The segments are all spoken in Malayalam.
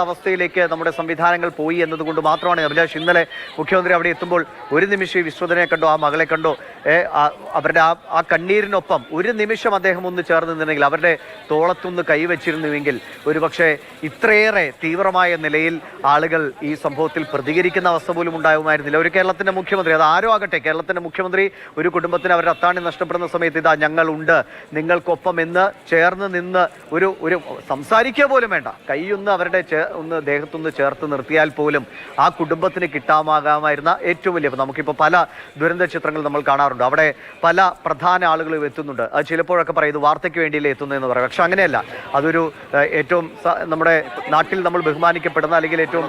അവസ്ഥയിലേക്ക് നമ്മുടെ സംവിധാനങ്ങൾ പോയി എന്നതുകൊണ്ട് മാത്രമാണ് അഭിലാഷ് ഇന്നലെ മുഖ്യമന്ത്രി അവിടെ എത്തുമ്പോൾ ഒരു നിമിഷം ഈ വിശ്വതനെ കണ്ടോ ആ മകളെ കണ്ടോ. അവരുടെ ആ ആ കണ്ണീരിനൊപ്പം ഒരു നിമിഷം അദ്ദേഹം ഒന്ന് ചേർന്ന് നിന്നെങ്കിൽ അവരുടെ തോളത്തൊന്ന് കൈവച്ചിരുന്നുവെങ്കിൽ ഒരുപക്ഷെ ഇത്രയേറെ തീവ്രമായ നിലയിൽ ആളുകൾ ഈ സംഭവത്തിൽ പ്രതികരിക്കുന്ന അവസ്ഥ പോലും ഉണ്ടാകുമായിരുന്നില്ല. ഒരു കേരളത്തിന്റെ മുഖ്യമന്ത്രി അത് ആരോ ആകട്ടെ കേരളത്തിന്റെ മുഖ്യമന്ത്രി ഒരു കുടുംബത്തിന് അവരുടെ അത്താണി നഷ്ടപ്പെടുന്ന സമയത്ത് ഇതാ ഞങ്ങളുണ്ട് നിങ്ങൾക്കൊപ്പം എന്ന് ചേർന്ന് നിന്ന് ഒരു ഒരു സംസാരിക്കുക പോലും വേണ്ട. കൈയൊന്ന് അവരുടെ ചേ- ഒന്ന് ദേഹത്തൊന്ന് ചേർത്ത് നിർത്തിയാൽ പോലും ആ കുടുംബത്തിന് കിട്ടാമാകാമായിരുന്ന ഏറ്റവും വലിയ നമുക്കിപ്പോൾ പല ദുരന്ത ചിത്രങ്ങൾ നമ്മൾ കാണാറുണ്ട്. അവിടെ പല പ്രധാന ആളുകളും എത്തുന്നുണ്ട്. അത് ചിലപ്പോഴൊക്കെ പറയും ഇത് വാർത്തയ്ക്ക് വേണ്ടിയല്ലേ എത്തുന്നതെന്ന് പറയും. പക്ഷെ അങ്ങനെയല്ല. അതൊരു ഏറ്റവും നമ്മുടെ നാട്ടിൽ നമ്മൾ ബഹുമാനിക്കപ്പെടുന്ന അല്ലെങ്കിൽ ഏറ്റവും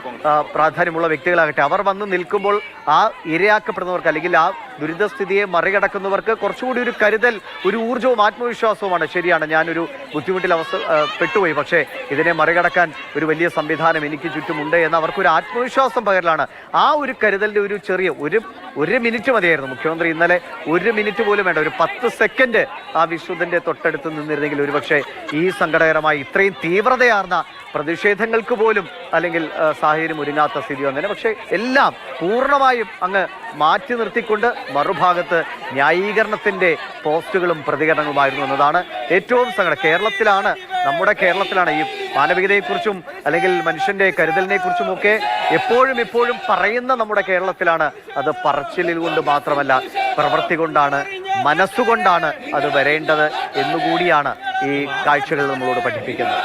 പ്രാധാന്യമുള്ള വ്യക്തികളാകട്ടെ അവർ വന്ന് നിൽക്കുമ്പോൾ ആ ഇരയാക്കപ്പെടുന്നവർക്ക് അല്ലെങ്കിൽ ആ ദുരിതസ്ഥിതിയെ മറികടക്കുന്നവർക്ക് കുറച്ചുകൂടി ഒരു കരുതൽ ഒരു ഊർജവും ആത്മവിശ്വാസവുമാണ്. ശരിയാണ് ഞാനൊരു ബുദ്ധിമുട്ടിൽ അവസ്ഥ പെട്ടുപോയി. പക്ഷേ ഇതിനെ മറികടക്കാൻ ഒരു വലിയ സംവിധാനം എനിക്ക് ചുറ്റുമുണ്ട് എന്ന് അവർക്കൊരു ആത്മവിശ്വാസം പകരലാണ്. ആ ഒരു കരുതലിന്റെ ഒരു ചെറിയ ഒരു ഒരു മിനിറ്റ് മതിയായിരുന്നു മുഖ്യമന്ത്രി. ഇന്നലെ ഒരു മിനിറ്റ് പോലും വേണ്ട ഒരു പത്ത് സെക്കൻഡ് ആ വിശുദ്ധന്റെ തൊട്ടടുത്ത് നിന്നിരുന്നെങ്കിൽ ഒരുപക്ഷെ ഈ സങ്കടകരമായ ഇത്രയും തീവ്രതയാർന്ന പ്രതിഷേധങ്ങൾക്ക് പോലും അല്ലെങ്കിൽ സാഹചര്യം ഒരുങ്ങാത്ത സ്ഥിതി വന്നേനെ പക്ഷേ എല്ലാം പൂർണമായും അങ്ങ് മാറ്റി നിർത്തിക്കൊണ്ട് മറുഭാഗത്ത് ന്യായീകരണത്തിന്റെ പോസ്റ്റുകളും പ്രതികരണങ്ങളുമായിരുന്നു എന്നതാണ് ഏറ്റവും സങ്കടം. കേരളത്തിലാണ് നമ്മുടെ കേരളത്തിലാണ് ഈ മാനവികതയെക്കുറിച്ചും അല്ലെങ്കിൽ മനുഷ്യന്റെ കരുതലിനെക്കുറിച്ചും ഒക്കെ എപ്പോഴും ഇപ്പോഴും പറയുന്ന നമ്മുടെ കേരളത്തിലാണ്. അത് പറച്ചിലിൽ കൊണ്ട് മാത്രമല്ല പ്രവൃത്തി കൊണ്ടാണ് മനസ്സുകൊണ്ടാണ് അത് വരേണ്ടത് എന്നുകൂടിയാണ് ഈ കാഴ്ചകൾ നമ്മളോട് പഠിപ്പിക്കുന്നത്.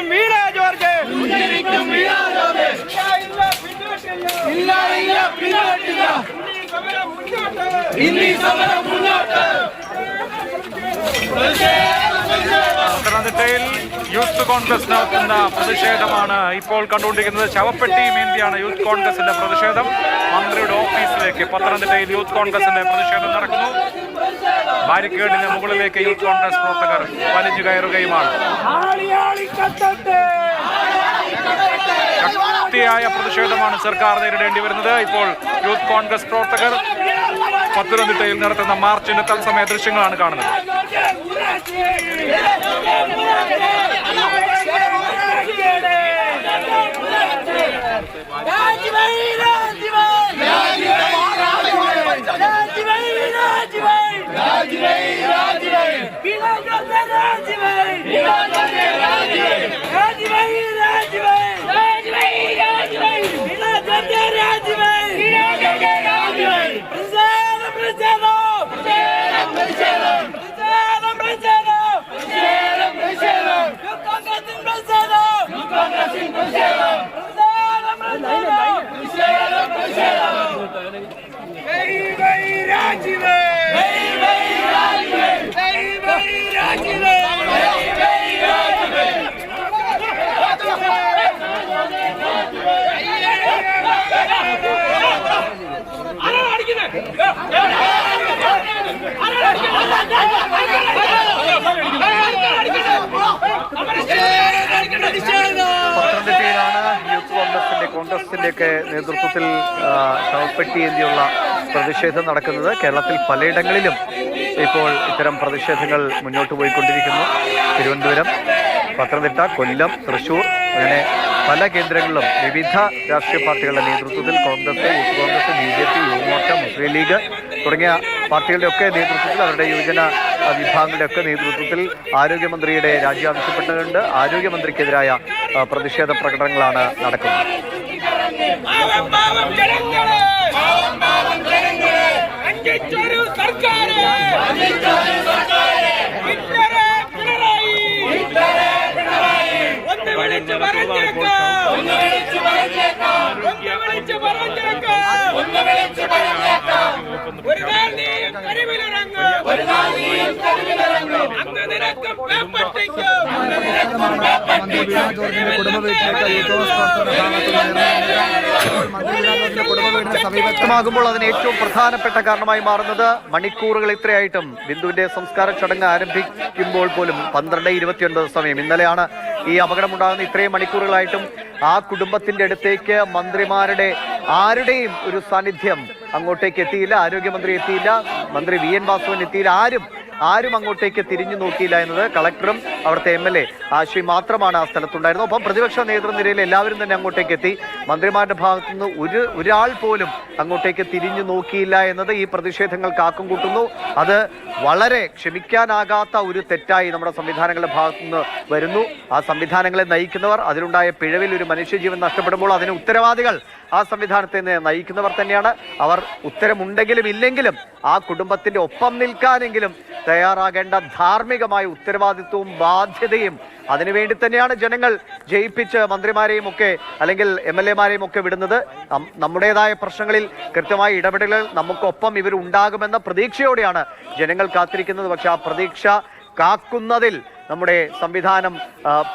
விடுவிக்கும் வீரா ஜோர்ஜே விடுவிக்கும் வீரா ஜோர்ஜே இல்ல பின்னோட்டில்ல இல்ல இல்ல பின்னோட்டில்ல இன்னி சமரம் முன்னோட்டு പത്തനംതിട്ടയിൽ യൂത്ത് കോൺഗ്രസ് നടത്തുന്ന പ്രതിഷേധമാണ് ഇപ്പോൾ കണ്ടുകൊണ്ടിരിക്കുന്നത്. ശവപ്പെട്ടി മേന്തിയാണ് യൂത്ത് കോൺഗ്രസിന്റെ പ്രതിഷേധം. മന്ത്രിയുടെ ഓഫീസിലേക്ക് പത്തനംതിട്ടയിൽ യൂത്ത് കോൺഗ്രസിന്റെ പ്രതിഷേധം നടക്കുന്നു. ബാരിക്കേഡിന് മുകളിലേക്ക് യൂത്ത് കോൺഗ്രസ് പ്രവർത്തകർ വലിഞ്ഞു കയറുകയുമാണ്. ശക്തിയായ പ്രതിഷേധമാണ് സർക്കാർ നേരിടേണ്ടി വരുന്നത്. ഇപ്പോൾ യൂത്ത് കോൺഗ്രസ് പ്രവർത്തകർ പത്തനംതിട്ടയിൽ നടത്തുന്ന മാർച്ചിന്റെ തത്സമയ ദൃശ്യങ്ങളാണ് കാണുന്നത്. പത്തനംതിട്ടയിലാണ് യൂത്ത് കോൺഗ്രസിന്റെ കോൺഗ്രസിന്റെ നേതൃത്വത്തിൽ ശവപ്പെട്ടി എന്തിയുള്ള പ്രതിഷേധം നടക്കുന്നത് കേരളത്തിൽ പലയിടങ്ങളിലും ഇപ്പോൾ ഇത്തരം പ്രതിഷേധങ്ങൾ മുന്നോട്ട് പോയിക്കൊണ്ടിരിക്കുന്നു. തിരുവനന്തപുരം പത്തനംതിട്ട കൊല്ലം തൃശൂർ അങ്ങനെ പല കേന്ദ്രങ്ങളിലും വിവിധ രാഷ്ട്രീയ പാർട്ടികളുടെ നേതൃത്വത്തിൽ Congress youth Congress B J P Yuva Morcha Muslim League തുടങ്ങിയ പാർട്ടികളുടെ ഒക്കെ നേതൃത്വത്തിൽ അവരുടെ യുവജന വിഭാഗങ്ങളുടെ ഒക്കെ നേതൃത്വത്തിൽ ആരോഗ്യമന്ത്രിയുടെ രാജി ആവശ്യപ്പെട്ടുകൊണ്ട് ആരോഗ്യമന്ത്രിക്കെതിരായ പ്രതിഷേധ പ്രകടനങ്ങളാണ് നടക്കുന്നത്. ഒന്ന് വിളിച്ച് പറഞ്ഞേക്കാം. ഒരു നാൾ നീയും കരിവിലിറങ്ങും ഒരു നാൾ നീയും കരിവിലിറങ്ങും അന്ന് നിനക്കും പേപ്പട്ടിക്കും അന്ന് നിനക്കും മന്ത്രി വീണ ജോർജിന്റെ കുടുംബ വീട്ടിലേക്ക് യൂത്ത് കോൺഗ്രസ് പ്രവർത്തകരുടെ ഭാഗത്ത് നിന്ന് മന്ത്രി വീണ ജോർജിന്റെ കുടുംബ വീടിന് സമീപത്ത് അതിന് ഏറ്റവും പ്രധാനപ്പെട്ട കാരണമായി മാറുന്നത് മണിക്കൂറുകൾ ഇത്രയായിട്ടും ബിന്ദുവിന്റെ സംസ്കാര ചടങ്ങ് ആരംഭിക്കുമ്പോൾ പോലും പന്ത്രണ്ട് ഇരുപത്തിയൊൻപത് സമയം. ഇന്നലെയാണ് ഈ അപകടമുണ്ടാകുന്ന ഇത്രയും മണിക്കൂറുകളായിട്ടും ആ കുടുംബത്തിന്റെ അടുത്തേക്ക് മന്ത്രിമാരുടെ ആരുടെയും ഒരു സാന്നിധ്യം അങ്ങോട്ടേക്ക് എത്തിയില്ല ആരോഗ്യമന്ത്രി എത്തിയില്ല മന്ത്രി വി എൻ വാസവൻ എത്തിയില്ല ആരും ആരും അങ്ങോട്ടേക്ക് തിരിഞ്ഞു നോക്കിയില്ല എന്നത് കളക്ടറും അവിടുത്തെ എം എൽ മാത്രമാണ് ആ സ്ഥലത്തുണ്ടായിരുന്നത്. ഒപ്പം പ്രതിപക്ഷ നേതൃനിരയിൽ എല്ലാവരും തന്നെ അങ്ങോട്ടേക്ക് എത്തി. മന്ത്രിമാരുടെ ഭാഗത്തു നിന്ന് ഒരു ഒരാൾ പോലും അങ്ങോട്ടേക്ക് തിരിഞ്ഞു നോക്കിയില്ല എന്നത് ഈ പ്രതിഷേധങ്ങൾ കാക്കും കൂട്ടുന്നു. അത് വളരെ ക്ഷമിക്കാനാകാത്ത ഒരു തെറ്റായി നമ്മുടെ സംവിധാനങ്ങളുടെ ഭാഗത്തു നിന്ന് വരുന്നു. ആ സംവിധാനങ്ങളെ നയിക്കുന്നവർ അതിലുണ്ടായ പിഴവിൽ ഒരു മനുഷ്യജീവൻ നഷ്ടപ്പെടുമ്പോൾ അതിന് ഉത്തരവാദികൾ ആ സംവിധാനത്തെ നയിക്കുന്നവർ തന്നെയാണ്. അവർ ഉത്തരമുണ്ടെങ്കിലും ഇല്ലെങ്കിലും ആ കുടുംബത്തിന്റെ ഒപ്പം നിൽക്കാനെങ്കിലും തയ്യാറാകേണ്ട ധാർമ്മികമായ ഉത്തരവാദിത്വവും ബാധ്യതയും അതിനുവേണ്ടി തന്നെയാണ് ജനങ്ങൾ ജയിപ്പിച്ച് മന്ത്രിമാരെയും ഒക്കെ അല്ലെങ്കിൽ എം എൽ എമാരെയും ഒക്കെ വിടുന്നത്. നമ്മുടേതായ പ്രശ്നങ്ങളിൽ കൃത്യമായ ഇടപെടലുകൾ നമുക്കൊപ്പം ഇവർ ഉണ്ടാകുമെന്ന പ്രതീക്ഷയോടെയാണ് ജനങ്ങൾ കാത്തിരിക്കുന്നത്. പക്ഷെ ആ പ്രതീക്ഷ കാക്കുന്നതിൽ നമ്മുടെ സംവിധാനം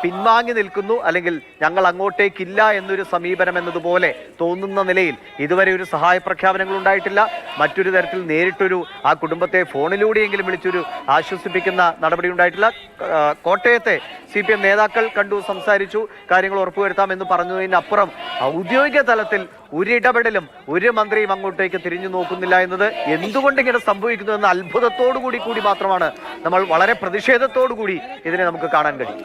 പിൻവാങ്ങി നിൽക്കുന്നു. അല്ലെങ്കിൽ ഞങ്ങൾ അങ്ങോട്ടേക്കില്ല എന്നൊരു സമീപനം എന്നതുപോലെ തോന്നുന്ന നിലയിൽ ഇതുവരെ ഒരു സഹായ പ്രഖ്യാപനങ്ങൾ ഉണ്ടായിട്ടില്ല. മറ്റൊരു തരത്തിൽ നേരിട്ടൊരു ആ കുടുംബത്തെ ഫോണിലൂടെയെങ്കിലും വിളിച്ചൊരു ആശ്വസിപ്പിക്കുന്ന നടപടി ഉണ്ടായിട്ടില്ല. കോട്ടയത്തെ സി പി എം നേതാക്കൾ കണ്ടു സംസാരിച്ചു. കാര്യങ്ങൾ ഉറപ്പുവരുത്താമെന്ന് പറഞ്ഞതിനപ്പുറം ഔദ്യോഗിക തലത്തിൽ ഒരിടപെടലും ഒരു മന്ത്രിയും അങ്ങോട്ടേക്ക് തിരിഞ്ഞു നോക്കുന്നില്ല എന്നത് എന്തുകൊണ്ട് ഇങ്ങനെ സംഭവിക്കുന്നു എന്ന അത്ഭുതത്തോടു കൂടി കൂടി മാത്രമാണ് നമ്മൾ വളരെ പ്രതിഷേധത്തോടു കൂടി ഇതിനെ നമുക്ക് കാണാൻ കഴിയും